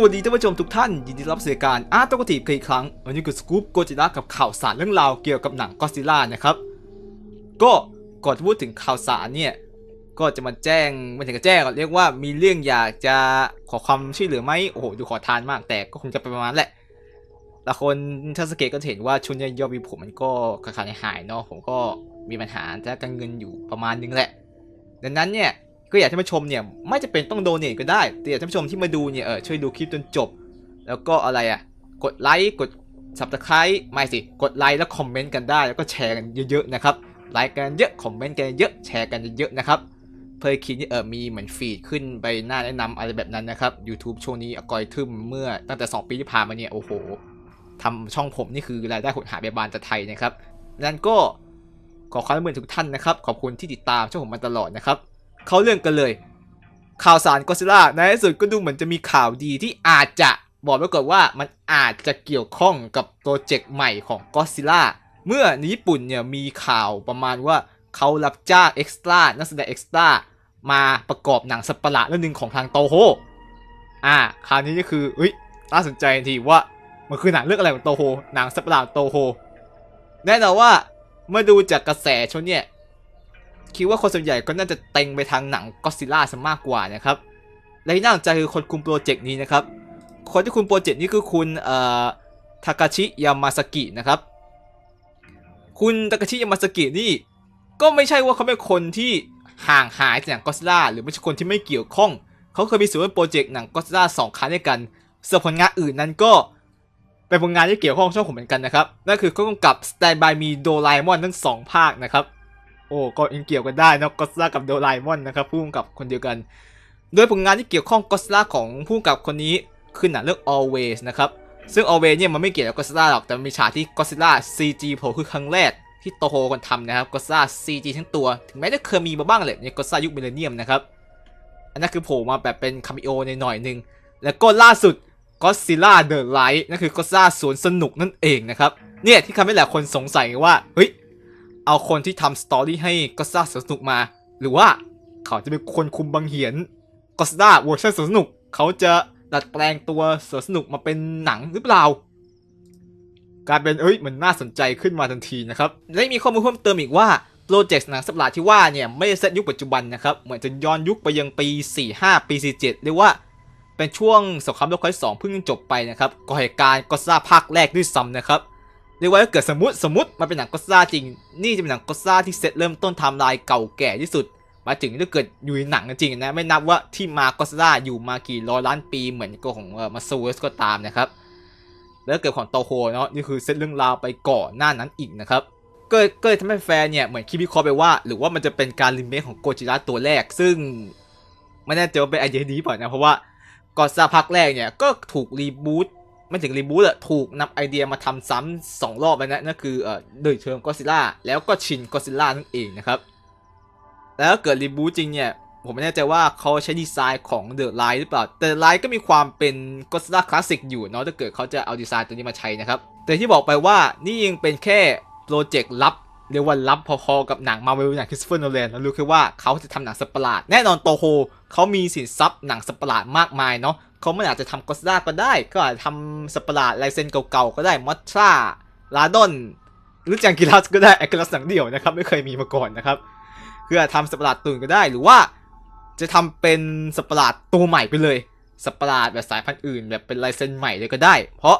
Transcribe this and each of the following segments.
สวัสดีท่านผู้ชมทุกท่าน ยินดีรับเสู่รายการอาร์ตโกทีฟอีกครั้ง วันนี้คือสกู๊ปโกจิล่ากับข่าวสารเรื่องราวเกี่ยวกับหนังก็ซิล่านะครับ ก็ก่อนจะพูดถึงข่าวสารเนี่ย ก็จะมาแจ้งไม่ถึงกับแจ้งก่อนเรียกว่ามีเรื่องอยากจะขอความช่วยเหลือไหมโอ้โหดูขอทานมากแต่ก็คงจะเป็นประมาณแหละแต่คนถ้าสังเกตก็เห็นว่าชุนี่ยยอดวิวผมมันก็ขาดหายเนาะผมก็มีปัญหาจะการเงินอยู่ประมาณนึงแหละ ดังนั้นเนี่ย ก็อยากท่านผู้ชมเนี่ยไม่จะเป็นต้องโดเนทก็ได้ แต่อยากท่านผู้ชมที่มาดูเนี่ยเออช่วยดูคลิปจนจบ แล้วก็อะไรอะกดไลค์กด subscribe ไม่สิกดไลค์แล้วคอมเมนต์กันได้ แล้วก็แชร์กันเยอะๆนะครับไลค์กันเยอะคอมเมนต์กันเยอะแชร์กันเยอะๆนะครับเพื่อคลิปนี้เออมีเหมือนฟีดขึ้นไปหน้าแนะนำอะไรแบบนั้นนะครับ YouTube ช่วงนี้อกอยทึมเมื่อตั้งแต่ 2 ปีที่ผ่านมาเนี่ยโอ้โหทำช่องผมนี่คือรายได้หดหายไปบานจากไทยนะครับนั้นก็ขอความร่วมมือทุกท่านนะครับ ขอบคุณที่ติดตามช่องผมมาตลอดนะครับ เข้าเรื่องกันเลย ข่าวสารก็ซิล่าในที่สุดก็ดูเหมือนจะมีข่าวดีที่อาจจะบอกไว้ก่อนว่ามันอาจจะเกี่ยวข้องกับโปรเจกต์ใหม่ของก็ซิล่าเมื่อในญี่ปุ่นเนี่ยมีข่าวประมาณว่าเขารับจ้างเอ็กซ์ตร้านักแสดงเอ็กซ์ตร้ามาประกอบหนังสัตว์ประหลาดเรื่องหนึ่งของทางโตโฮอ่าคราวนี้ก็คือเอ้ยน่าสนใจทีว่ามันคือหนังเรื่องอะไรของโตโฮหนังสัตว์ประหลาดโตโฮแน่นอนว่าเมื่อดูจากกระแสช่วงเนี่ย คิดว่าคนส่วนใหญ่ก็น่าจะเต็งไปทางหนังก็ซิล่าซะมากกว่านะครับ และที่น่าสนใจคือคนคุมโปรเจกต์นี้นะครับ คนที่คุมโปรเจกต์นี้คือคุณเอ่อทากาชิยามาสกินะครับ คุณทากาชิยามาสกินี่ก็ไม่ใช่ว่าเขาเป็นคนที่ห่างหายจากหนังก็ซิล่าหรือไม่ใช่คนที่ไม่เกี่ยวข้อง เขาเคยมีส่วนร่วมโปรเจกต์หนังก็ซิล่าสองครั้งด้วยกันส่วนผลงานอื่นนั้นก็เป็นผลงานที่เกี่ยวข้องช่องผมเหมือนกันนะครับ นั่นคือเขากำกับ Stand by Me โดราเอมอนทั้งสองภาคนะครับ โอ้ก็ยังเกี่ยวกันได้นะก็สลากับโดราเอมอนนะครับผู้กำกับคนเดียวกัน โดยผลงานที่เกี่ยวข้องก็สลาของผู้กำกับคนนี้คือหนังเรื่อง Always นะครับซึ่ง Always เนี่ยมันไม่เกี่ยวกับก็สลาหรอกแต่มันมีฉากที่ก็สลา CG โผล่คือครั้งแรกที่โตโฮคนทำนะครับก็สลา CG ทั้งตัว ถึงแม้จะเคยมีมาบ้างแหละในก็สลายุคมิเลเนียมนะครับอันนั้นคือโผล่มาแบบเป็นคาเมโอในหน่อยหนึ่งแล้วก็ล่าสุดก็ซิล่าเดอะไลท์นั่นคือก็สลาสวนสนุกนั่นเองนะครับ เนี่ยที่ทำให้หลายคนสงสัยว่า เฮ้ย เอาคนที่ทำสตอรี่ให้ก็ซ่าสนสนุกมา หรือว่าเขาจะเป็นคนคุมบังเหียนก็ซ่าเวอร์ชันสนุก เขาจะดัดแปลงตัวสนสนุกมาเป็นหนังหรือเปล่า กายเป็นเอ้ยมันน่าสนใจขึ้นมาทันทีนะครับ และมีข้อมูลเพิ่มเติมอีกว่าโปรเจกต์หนังสัตว์ประหลาที่ว่าเนี่ยไม่ได้เซตยุคปัจจุบันนะครับ เหมือนจะย้อนยุคไปยังปี 45 ปี 47 เรียกว่าเป็นช่วงสงครามโลกครั้งที่สองเพิ่งจบไปนะครับก่อเหตุการณ์ก็ซ่าภาคแรกด้วยซ้ำนะครับ เรียกว่าเกิดสมมติสมมติมันเป็นหนังก็อดซ่าจริง นี่จะเป็นหนังก็อดซ่าที่เซตเริ่มต้นไทำลายเก่าแก่ที่สุด มาถึงถ้าเกิดอยู่ในหนังจริงนะ ไม่นับว่าที่มาก็อดซ่าอยู่มากี่ร้อยล้านปีเหมือนกับของมาซูเวสก็ตามนะครับ แล้วเกิดของโตโฮเนาะนี่คือเซตเรื่องราวไปก่อนหน้านั้นอีกนะครับก็เลยก็ทำให้แฟนเนี่ยเหมือนคิดวิเคราะห์ไปว่า หรือว่ามันจะเป็นการรีเมคของโกจิระตัวแรก ซึ่งไม่แน่ใจว่าเป็นไอเดียดีเปล่านะเพราะว่าก่อนซาภาคแรกเนี่ยก็ถูกรีบูต ไม่ถึงรีบูตอะถูกนำไอเดียมาทำซ้ำสองรอบแล้วนะนั่นคือเอ่อเดยเชิงก็ซิล่าแล้วก็ชินก็ซิล่านั่นเองนะครับ แล้วเกิดรีบูตจริงเนี่ย ผมไม่แน่ใจว่าเขาใช้ดีไซน์ของเดอะไลท์หรือเปล่า แต่ไลท์ก็มีความเป็นก็ซิล่าคลาสสิกอยู่เนาะถ้าเกิดเขาจะเอาดีไซน์ตัวนี้มาใช้นะครับ แต่ที่บอกไปว่านี่ยังเป็นแค่โปรเจกต์ลับเรียกว่าลับพอๆกับหนังมาเวลอย่างคริสเฟอร์โนแลนเรารู้แค่ว่าเขาจะทำหนังสัประหลาด แน่นอนโตโฮเขามีสินทรัพย์หนังสัประหลาดมากมายเนาะ เขาไม่อาจจะทำก็สดาก็ได้ ก็อาจจะทำสัตว์ประหลาดลายเซ็นเก่าๆ ก็ได้ มอสชาลาดอนหรือจังกิรัสก็ได้แอคลัสหนังเดี่ยวนะครับ ไม่เคยมีมาก่อนนะครับคืออาจทำสัตว์ประหลาดตัวอื่นก็ได้ หรือว่าจะทำเป็นสัตว์ประหลาดตัวใหม่ไปเลยสัตว์ประหลาดแบบสายพันธุ์อื่น แบบเป็นลายเซ็นใหม่เลยก็ได้ เพราะ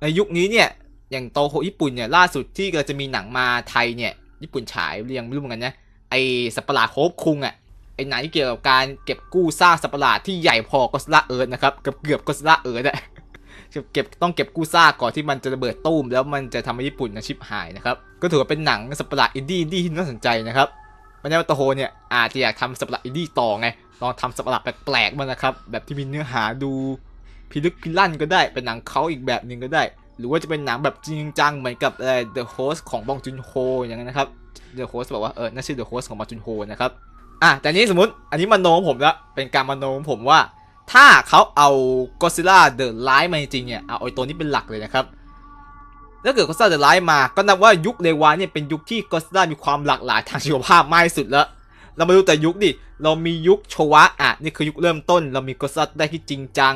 ในยุคนี้เนี่ยอย่างโตโฮญี่ปุ่นเนี่ยล่าสุดที่ก็จะมีหนังมาไทยเนี่ยญี่ปุ่นฉายเรียงไม่รู้เหมือนกันนะไอสัตว์ประหลาดโฮปคุงอะ ไอ้หนังที่เกี่ยวกับการเก็บกู้ซากสัตว์ประหลาดที่ใหญ่พอก็สลาเอิร์ธนะครับเกือบเกือบก็สลาเอิร์ธอะเก็บต้องเก็บกู้ซากก่อนที่มันจะระเบิดตู้มแล้วมันจะทำให้ญี่ปุ่นนะชิบหายนะครับก็ถือว่าเป็นหนังสัตว์ประหลาดอินดี้ที่น่าสนใจนะครับไม่แน่ว่าโตโฮเนี่ยอาจจะอยากทำสัตว์ประหลาดอินดี้ต่อไงลองทำสัตว์ประหลาดแปลกๆมางนะครับแบบที่มีเนื้อหาดูพิลึกพิลั่นก็ได้เป็นหนังเขาอีกแบบหนึ่งก็ได้ หรือว่าจะเป็นหนังแบบจริงจังเหมือนกับเอ่อ The Host ของบองจุนโฮอย่างนั้นนะครับ The Host บอกว่าเออน่าชื่อ The Host ของบองจุนโฮนะครับ อะแต่นี้สมมติอันนี้มโนของผมละเป็นการมโนของผมว่า ถ้าเขาเอา Godzilla The Line มาจริงเนี่ยเอาไอตัวนี้เป็นหลักเลยนะครับถ้าเกิด Godzilla The Line มาก็นับว่ายุคเรวาเนี่ยเป็นยุคที่ Godzilla มีความหลากหลายทางชีวภาพมากที่สุดแล้วเรามาดูแต่ยุคดิเรามียุคโชวะอะนี่คือยุคเริ่มต้น เรามี Godzilla ได้ที่จริงจัง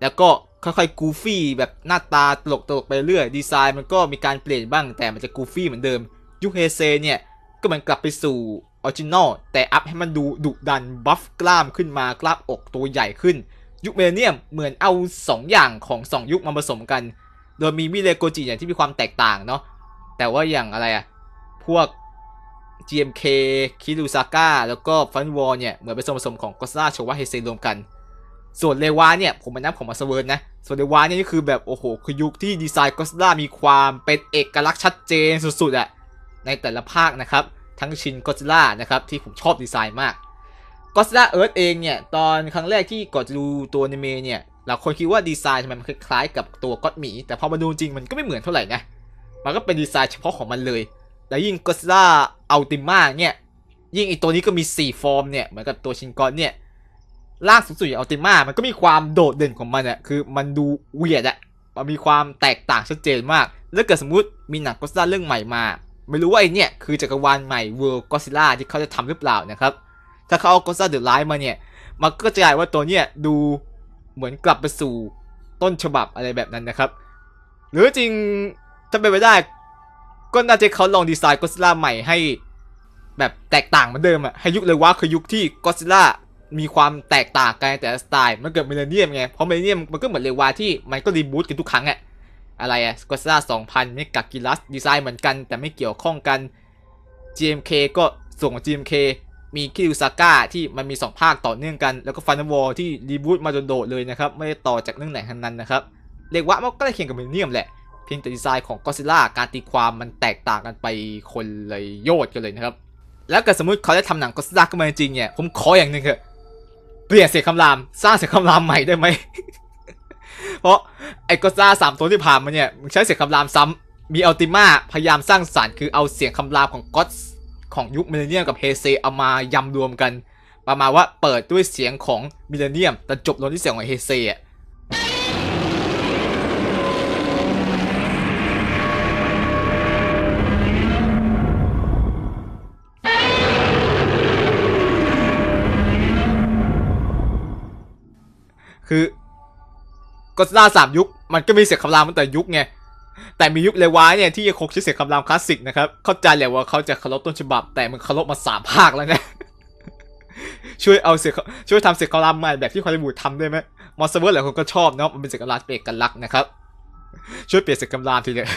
แล้วก็ค่อยๆกูฟี่แบบหน้าตาตลกๆไปเรื่อยดีไซน์มันก็มีการเปลี่ยนบ้างแต่มันจะกูฟี่เหมือนเดิม ยุคเฮเซเนี่ยก็เหมือนกลับไปสู่ ออริจินอลแต่อัพให้มันดูดุดันบัฟกล้ามขึ้นมากล้ามอกตัวใหญ่ขึ้น ยุคเมเนียมเหมือนเอา 2 อย่างของ 2 ยุคมาผสมกัน โดยมีมิเลโกจิอย่างที่มีความแตกต่างเนาะแต่ว่าอย่างอะไรอะพวก GMK คิรุซาก้าแล้วก็ฟันวอลเนี่ย เหมือนเป็นส่วนผสมของก o ซ่าโชวะเฮเซรวมกัน ส่วนเลวาเนี่ย ผมมานับของมาสเวิร์นนะ ส่วนเลวาเนี่ยนี่คือแบบ โอ้โห คือยุคที่ดีไซน์ก o ซ่ามีความเป็นเอกลักษณ์ชัดเจนสุดๆอะในแต่ละภาคนะครับ ทั้งชินก o ซ่านะครับที่ผมชอบดีไซน์มากก o ซ่าเอิร์ธเองเนี่ย ตอนครั้งแรกที่ก่อนจะดูตัวอนิเมะเนี่ยหลายคนคิดว่าดีไซน์ทำไมมันคล้ายๆกับตัวก็อดหมี แต่พอมาดูจริงมันก็ไม่เหมือนเท่าไหร่นะมันก็เป็นดีไซน์เฉพาะของมันเลย แล้วยิ่งก o ซ่าอัลติมาเนี่ยยิ่งอีกตัวนี้ก็มี 4 ฟอร์มเนี่ยเหมือนกับตัวชินกอนเนี่ยล่างสูงสุดอย่างอัลติมามันก็มีความโดดเด่นของมันอะคือมันดูเวียดอะมันมีความแตกต่างชัดเจนมาก แล้วเกิดสมมติมีหนังก็ d ซ่าเรื่องใหม่มา ไม่รู้ว่าไอเนี่ยคือจักรวาลใหม่ World Godzilla ที่เขาจะทำหรือเปล่านะครับ ถ้าเขาเอา Godzilla The Rise มาเนี่ย มันก็จะกลายว่าตัวเนี่ยดูเหมือนกลับไปสู่ต้นฉบับอะไรแบบนั้นนะครับ หรือจริงถ้าเป็นไปได้ ก็น่าจะเขาลองดีไซน์ Godzilla ใหม่ให้ แบบแตกต่างเหมือนเดิมอะให้ยุคเลยว่าคือยุคที่ก็ d ซิล่ามีความแตกต่างกันในแต่ละสไตล์มันเกิดมิเลเนียมไงเพราะมิเลเนียมมันก็เหมือนเลวาที่มันก็รีบูตกันทุกครั้งอะ อะไรอะก็ d ซิล่า2000ไม่กับกิลัสดีไซน์เหมือนกัน แต่ไม่เกี่ยวข้องกัน GMK ก็ส่วนของ GMK มีคิริซาก้าที่มันมี 2 ภาคต่อเนื่องกัน แล้วก็ฟันวอลที่รีบูตมาโดดๆเลยนะครับ ไม่ได้ต่อจากเรื่องไหนทั้งนั้นนะครับ เรียกว่ามันก็ได้เคียงกับมิเลเนียมแหละ เพียงแต่ดีไซน์ของก็ซิล่าการตีความมันแตกต่างกันไปคนเลยโยดกันเลยนะครับ แล้วกิดสมมติเขาได้ทำหนังก็ซิล่าขึ้นมาจริงเนี่ยผมขออย่างหนึ่งเถอะเปลี่ยนเสียงคำราม สร้างเสียงคำรามใหม่ได้ไหม เพราะไอ้ก็ซ่าสามตัวที่ผ่านมาเนี่ยมึงใช้เสียงคำรามซ้ำมีอัลติมาพยายามสร้างสารรค์คือเอาเสียงคำรามของก็ของยุคมิเลเนียมกับเฮเซเอามายำรวมกัน ประมาณว่าเปิดด้วยเสียงของมิเลเนียม แต่จบลงที่เสียงของเฮเซอะคือ ก็ซิล่าสามยุคมันก็มีเสียงคำรามตั้งแต่ยุคไงแต่มียุคเลวายเนี่ยที่ยังคงใช้เสียงคำรามคลาสสิกนะครับเข้าใจแหละว่าเขาจะเคารพต้นฉบับ แต่มันเคารพมาสามภาคแล้วนะช่วยเอาเสียงช่วยทำเสียงคำรามใหม่แบบที่ฮอลลีวูดทำได้ไหมมอสเวิร์หลายคนก็ชอบเนาะมันเป็นเสียงคำรามเป็นเอกลักษณ์นะครับช่วยเปลี่ยนเสียงคำรามทีเลย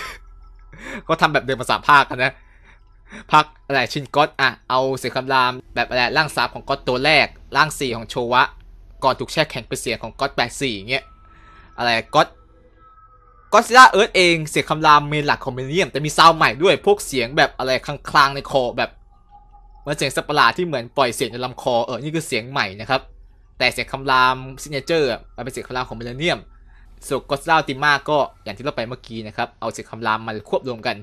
ก็ทำแบบเดิมมาสามภาคนนะภาคอะไรชินก็อตอะเอาเสียงคำรามแบบอะไรร่างสามของก็อตตัวแรกร่างสี่ของโชวะ ก่อนถูกแช่แข็งเป็นเสียงของก็อตแปดสี่เงี้ย อะไรก็ตก็ซิล่าเอิร์ธเองเสียงคำรามเมนหลักของเมเนียมแต่มีซาวใหม่ด้วยพวกเสียงแบบอะไรคลางๆในคอแบบเหมือนเสียงสัตว์ปหลาดที่เหมือนปล่อยเสียงในลำคอเออนี่คือเสียงใหม่นะครับ แต่เสียงคำรามซิเนเจอร์มันเป็นเสียงคำรามของเมเนียมส่วนก็ซิล่าติมาก็อย่างที่เราไปเมื่อกี้นะครับเอาเสียงคำรามมาควบรวมกัน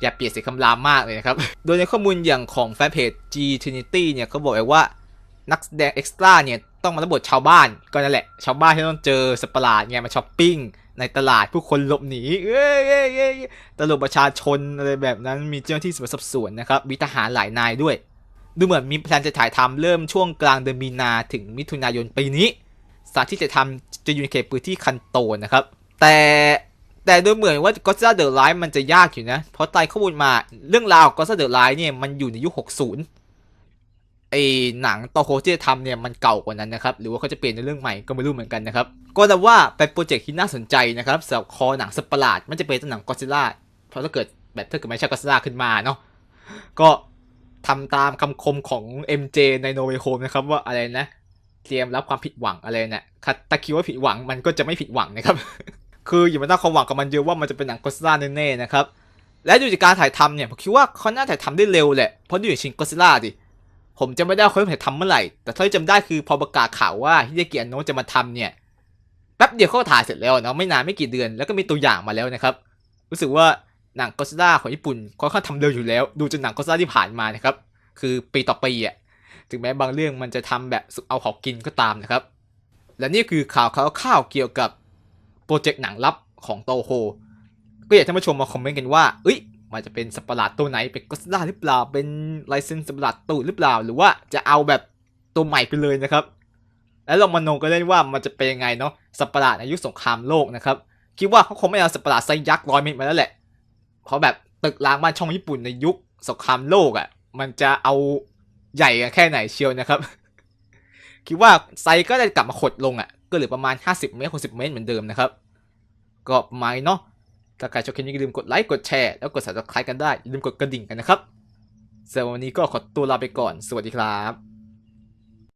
อย่าเปลี่ยนเสียงคำรามมากเลยนะครับ โดยในข้อมูลอย่างของแฟนเพจ G Trinity เนี่ยเขาบอกไว้ว่านักแสดงเอ็กซ์ตร้าเนี่ย ต้องมารับบทชาวบ้านก็นั่นแหละ ชาวบ้านที่ต้องเจอสัตว์ประหลาดไงมาช้อปปิ้งในตลาดผู้คนหลบหนีเอ้ยเอ้ยเอ้ยตลบประชาชนอะไรแบบนั้นมีเจ้าหน้าที่สืบสวนสอบสวนนะครับมีทหารหลายนายด้วย ดูเหมือนมีแพลนจะถ่ายทำเริ่มช่วงกลางเดือนมีนาถึงมิถุนายนปีนี้สถานที่จะทำจะอยู่ในเขตพื้นที่คันโตนะครับ แต่แต่ดูเหมือนว่า Godzilla The Rise มันจะยากอยู่นะ เพราะใต้ข้อมูลมาเรื่องราว Godzilla The Rise เนี่ยมันอยู่ในยุค 60 อหนังตอโคที่จะทำเนี่ยมันเก่ากว่านั้นนะครับ หรือว่าเขาจะเปลี่ยนในเรื่องใหม่ก็ไม่รู้เหมือนกันนะครับ ก็แต่ว่าเป็นโปรเจกต์ที่น่าสนใจนะครับสำหรับคอหนังสัตว์ประหลาดมันจะเป็นหนังก็ซิล่าเพราะถ้าเกิดแบบถ้าเกิดไม่ใช่ก็ซิล่าขึ้นมาเนาะก็ทำตามคำคมของ MJ ใน No Way Home นะครับว่าอะไรนะเตรียมรับความผิดหวังอะไรเนี่ยถ้าคิดว่าผิดหวังมันก็จะไม่ผิดหวังนะครับ คืออย่ามาตั้งความหวังกับมันเยอะว่ามันจะเป็นหนังก็ซิล่าแน่ๆนะครับและดูจากการถ่ายทำเนี่ยผมคิดว่าเขาน่าถ่ายทำได้เร็วแหละเพราะดูอย่างชินก็ซิล่าดิ ผมจะไม่ได้ว่าเขาถ่ายทำเมื่อไหร่ แต่เท่าที่จำได้คือพอประกาศข่าวว่าฮิเดเกิอันโนะจะมาทำเนี่ยแป๊บเดียวเขาถ่ายเสร็จแล้วเนาะไม่นานไม่กี่เดือนแล้วก็มีตัวอย่างมาแล้วนะครับ รู้สึกว่าหนังก็ซิล่าของญี่ปุ่นค่อนข้างทำเร็วอยู่แล้ว ดูจากหนังก็ซิล่าที่ผ่านมานะครับ คือปีต่อปีอะถึงแม้บางเรื่องมันจะทำแบบสุดเอาเขากินก็ตามนะครับ และนี่คือข่าวข่าวข่าวเกี่ยวกับโปรเจกต์หนังลับของโตโฮก็อยากให้ท่านผู้ชมมาคอมเมนต์กันว่าเอ้ย มันจะเป็นสัตว์ปะหลาดตัวไหนเป็นก็อดซิลล่าหรือเปล่าเป็นไลเซนส์สัตว์ปะหลาดตูดหรือเปล่า หรือว่าจะเอาแบบตัวใหม่ไปเลยนะครับ แล้วลองมโนกันเล่นว่ามันจะเป็นยังไงเนาะสัตว์ปะหลาดในยุคสงครามโลกนะครับคิดว่าเขาคงไม่เอาสัตว์ปะหลาดไซยักษ์ร้อยเมตรมาแล้วแหละเพราะแบบตึกรางบ้านช่องญี่ปุ่นในยุคสงครามโลกอะ่ะมันจะเอาใหญ่กันแค่ไหนเชียวนะครับ คิดว่าไซก็จะกลับมาขดลงอะ่ะก็เหลือประมาณ 50 เมตร60เมตรเหมือนเดิมนะครับ ก็ประมาณเนาะ ถ้าใครชอบคลิปนี้อย่าลืมกดไลค์กดแชร์แล้วกด subscribe กันได้อย่าลืมกดกระดิ่งกันนะครับสำหรับวันนี้ก็ขอตัวลาไปก่อน สวัสดีครับ